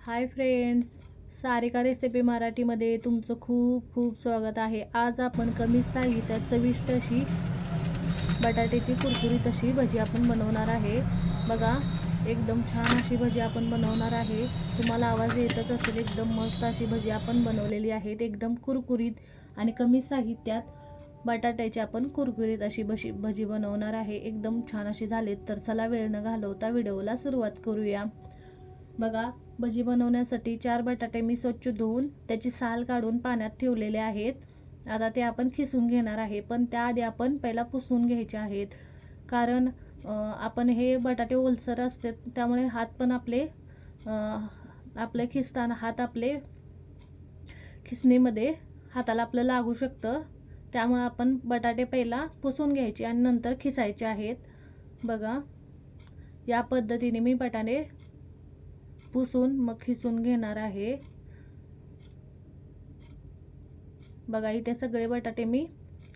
Hi friends Sarika recipe मराठीमध्ये तुमचं खूप खूप स्वागत आहे. आज आपण कमी साहित्यात चविष्ट अशी बटाट्याची कुरकुरीत अशी भजी आपण बनवणार आहे. बघा एकदम छान अशी भजी आपण बनवणार आहे. तुम्हाला आवाज येतच असेल एकदम मस्त अशी भजी आपण बनवलेली आहेत एकदम कुरकुरीत आणि कमी साहित्यात बटाट्याची आपण कुरकुरीत अशी भजी भजी बनवणार आहे. एकदम छान अशी झालीत तर चला वेळ न घालवता व्हिडिओला सुरुवात करूया. बघा भजी बनवण्यासाठी चार बटाटे मी स्वच्छ धुवून त्याची साल काढून पाण्यात ठेवलेले आहेत. आता ते आपण खिसून घेणार आहे पण त्याआधी आपण पहिला पुसून घ्यायचे आहेत. कारण आपण हे बटाटे ओलसर असते त्यामुळे हात पण आपले आपले खिसताना हात आपले खिसणीमध्ये हाताला आपलं लागू शकतं. त्यामुळे आपण बटाटे पहिला पुसून घ्यायचे आणि नंतर खिसायचे आहेत. बघा या पद्धतीने मी बटाटे पुसून मग खिसून घेणार आहे. बघा इथे सगळे बटाटे मी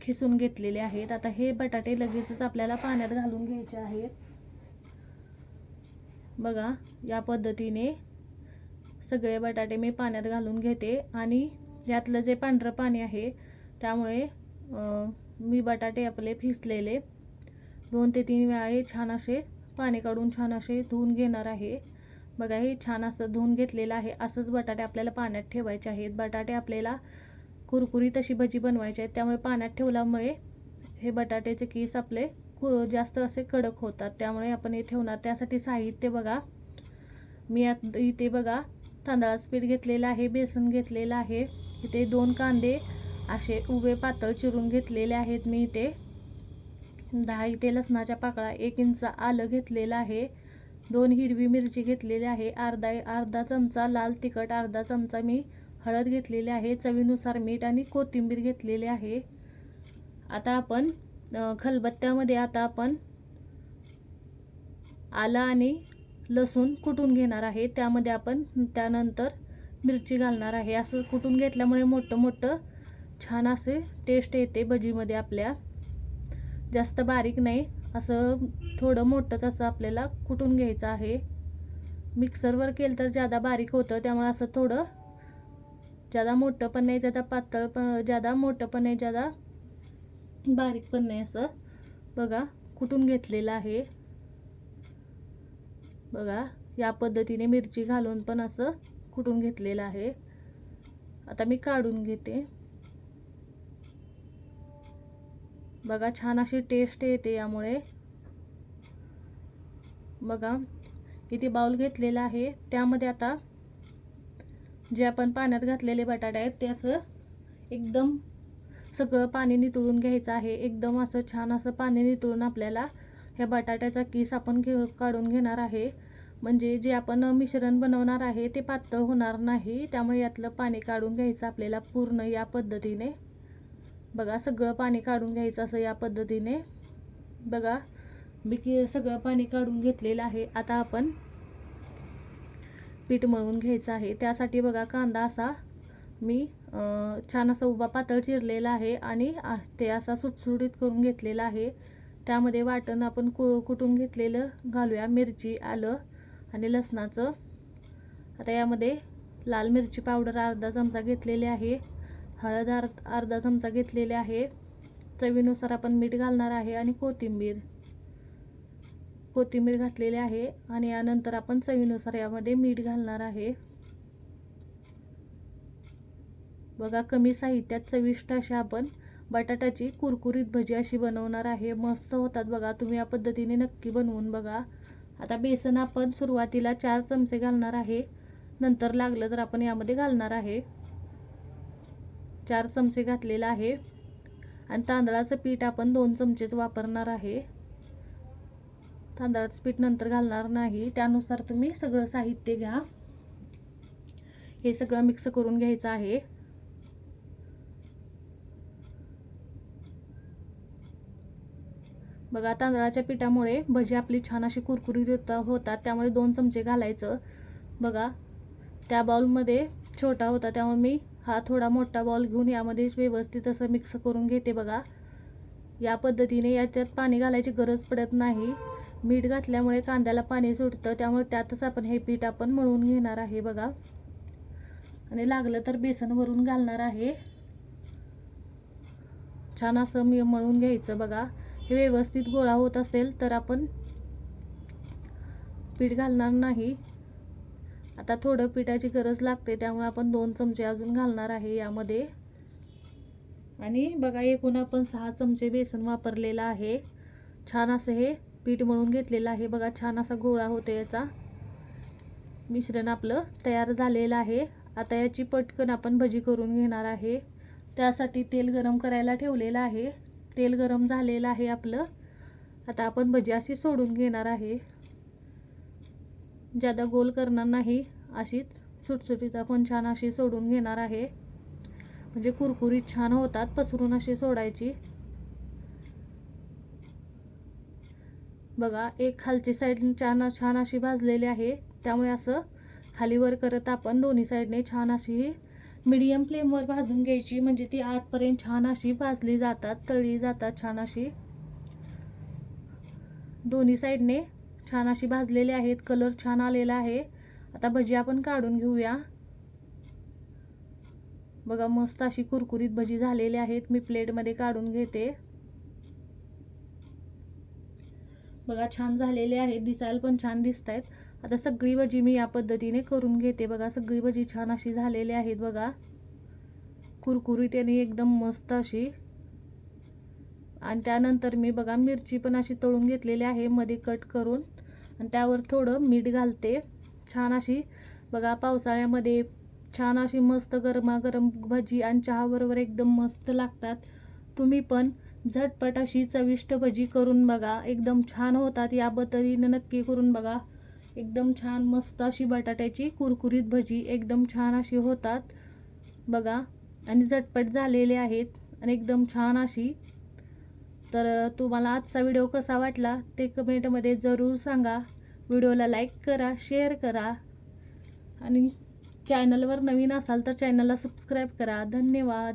खिसून घेतलेले आहेत. आता हे बटाटे लगेचच आपल्याला पाण्यात घालून घ्यायचे आहेत. बघा या पद्धतीने सगळे बटाटे मी पाण्यात घालून घेते आणि यातलं जे पांढरं पाणी आहे त्यामुळे मी बटाटे आपले फिसलेले. दोन ते तीन वेळा हे छान असे पाणी काढून छान असे धुवून घेणार आहे. बघा हे छान असं धुवून घेतलेलं आहे. असंच बटाटे आपल्याला पाण्यात ठेवायचे आहेत. बटाटे आपल्याला कुरकुरीत अशी भजी बनवायची आहेत. त्यामुळे पाण्यात ठेवल्यामुळे हे बटाट्याचे केस आपले कु जास्त असे कडक होतात. त्यामुळे आपण हे ठेवणार. त्यासाठी साहित्य बघा. मी आत इथे बघा तांदळाचं पीठ घेतलेलं आहे बेसन घेतलेलं आहे. इथे दोन कांदे असे उभे पातळ चिरून घेतलेले आहेत. मी इथे दहा इथे लसणाच्या पाकळा एक इंच आलं घेतलेलं आहे. दोन हिरवी मिरची घेतलेली आहे. अर्धा अर्धा चमचा लाल तिखट अर्धा चमचा मी हळद घेतलेली आहे. चवीनुसार मीठ आणि कोथिंबीर घेतलेली आहे. आता आपण खलबत्त्यामध्ये आता आपण आलं आणि लसूण कुटून घेणार आहे. त्यामध्ये आपण त्यानंतर मिरची घालणार आहे. असं कुटून घेतल्यामुळे मोठं मोठं छान असे टेस्ट येते. भजीमध्ये आपल्या जास्त बारीक नाही. असं थोडं मोठंच असं आपल्याला कुटून घ्यायचं आहे. मिक्सरवर केलं तर जादा बारीक होतं त्यामुळे असं थोडं जादा मोठं पण नाही जादा पातळ पण ज्यादा मोठं पण नाही जादा बारीक पण नाही असं बघा कुटून घेतलेलं आहे. बघा या पद्धतीने मिरची घालून पण असं कुटून घेतलेलं आहे. आता मी काढून घेते. बघा छान अशी टेस्ट येते यामुळे. बघा इथे बाउल घेतलेला आहे. त्यामध्ये आता जे आपण पाण्यात घातलेले बटाटे आहेत ते असं एकदम सगळं पाणी नितळून घ्यायचं आहे. एकदम असं छान असं पाणी नितळून आपल्याला ह्या बटाट्याचा किस आपण घे काढून घेणार आहे. म्हणजे जे आपण मिश्रण बनवणार आहे ते पातळ होणार नाही. त्यामुळे यातलं पाणी काढून घ्यायचं आपल्याला पूर्ण या पद्धतीने. बघा सगळं पाणी काढून घ्यायचं असं या पद्धतीने. बघा मी की सगळं पाणी काढून घेतलेलं आहे. आता आपण पीठ मळून घ्यायचं आहे. त्यासाठी बघा कांदा असा मी छान असा उभा पातळ चिरलेला आहे आणि ते असा सुटसुटीत करून घेतलेला आहे. त्यामध्ये वाटण आपण कु कुटून घेतलेलं घालूया. मिरची आलं आणि लसणाचं. आता यामध्ये लाल मिरची पावडर अर्धा चमचा घेतलेली आहे. हळद अर्ध अर्धा चमचा घेतलेले आहे चवीनुसार आपण मीठ घालणार आहे आणि कोथिंबीर कोथिंबीर घातलेली आहे आणि यानंतर आपण चवीनुसार यामध्ये मीठ घालणार आहे. बघा कमी साहित्यात चविष्ट अशा आपण बटाट्याची कुरकुरीत भजी अशी बनवणार आहे. मस्त होतात बघा तुम्ही या पद्धतीने नक्की बनवून बघा. आता बेसन आपण सुरुवातीला चार चमचे घालणार आहे. नंतर लागलं तर आपण यामध्ये घालणार आहे. चार चमचे घातलेला आहे. आणि तांदळाचं पीठ आपण दोन चमचेच वापरणार आहे. तांदळाचं पीठ नंतर घालणार नाही. त्यानुसार तुम्ही सगळं साहित्य घ्या. हे सगळं मिक्स करून घ्यायचं आहे. बघा तांदळाच्या पिठामुळे भजी आपली छान अशी कुरकुरीत होतात. त्यामुळे दोन चमचे घालायचं. बघा त्या बाउलमध्ये छोटा होता त्यामुळे मी हा थोडा मोठा बॉल घेऊन यामध्ये व्यवस्थित असं मिक्स करून घेते बघा. या पद्धतीने याच्यात पाणी घालायची गरज पडत नाही. मीठ घातल्यामुळे कांद्याला पाणी सुटतं त्यामुळे त्यातच आपण हे पीठ आपण मळून घेणार आहे बघा. आणि लागलं तर बेसन वरून घालणार आहे. छान असं मी मळून घ्यायचं बघा. हे व्यवस्थित गोळा होत असेल तर आपण पीठ घालणार नाही. आता थोडं पिठाची गरज लागते त्यामुळे आपण दोन चमचे अजून घालणार आहे यामध्ये. आणि बघा एकूण आपण सहा चमचे बेसन वापरलेलं आहे. छान असं हे पीठ मळून घेतलेलं आहे. बघा छान असा गोळा होतो याचा. मिश्रण आपलं तयार झालेलं आहे. आता याची पटकन आपण भजी करून घेणार आहे. त्यासाठी तेल गरम करायला ठेवलेलं आहे. तेल गरम झालेलं आहे आपलं. आता आपण भजी अशी सोडून घेणार आहे. ज्यादा गोल करणार नाही अशीच सुटसुटीत आपण छान अशी सोडून घेणार आहे. म्हणजे कुरकुरीत छान होतात पसरून अशी सोडायची. बघा एक खालची साईड छान छान अशी भाजलेली आहे. त्यामुळे असं खालीवर करत आपण दोन्ही साईडने छान अशी मीडियम फ्लेमवर भाजून घ्यायची. म्हणजे ती आतपर्यंत छान अशी भाजली जातात तळली जातात छान अशी. दोन्ही साईडने छान अशी भाजलेली आहेत कलर छान आलेला आहे. आता भजी आपण काढून घेऊया. बघा मस्त अशी कुरकुरीत भजी झालेली आहेत. मी प्लेटमध्ये काढून घेते. बघा छान झालेले आहेत. दिसायला पण छान दिसत आहेत आता सगळी भजी मी या पद्धतीने करून घेते. बघा सगळी भजी छान अशी झालेली आहेत बघा. कुरकुरीत आणि एकदम मस्त अशी. आणि त्यानंतर मी बघा मिरची पण अशी तळून घेतलेली आहे. मध्ये कट करून. आणि त्यावर थोडं मीठ घालते. छान अशी बघा पावसाळ्यामध्ये छान अशी मस्त गरमागरम भजी आणि चहाबरोबर एकदम मस्त लागतात. तुम्ही पण झटपट अशी चविष्ट भजी करून बघा. एकदम छान होतात. या पद्धतीने नक्की करून बघा. एकदम छान मस्त अशी बटाट्याची कुरकुरीत भजी एकदम छान अशी होतात. बघा आणि झटपट झालेले आहेत. आणि एकदम छान अशी तर तुम्हाला आजचा व्हिडिओ कसा वाटला ते कमेंटमध्ये जरूर सांगा. व्हिडिओला लाईक करा शेअर करा. आणि चॅनलवर नवीन असाल तर चॅनलला सबस्क्राईब करा. धन्यवाद.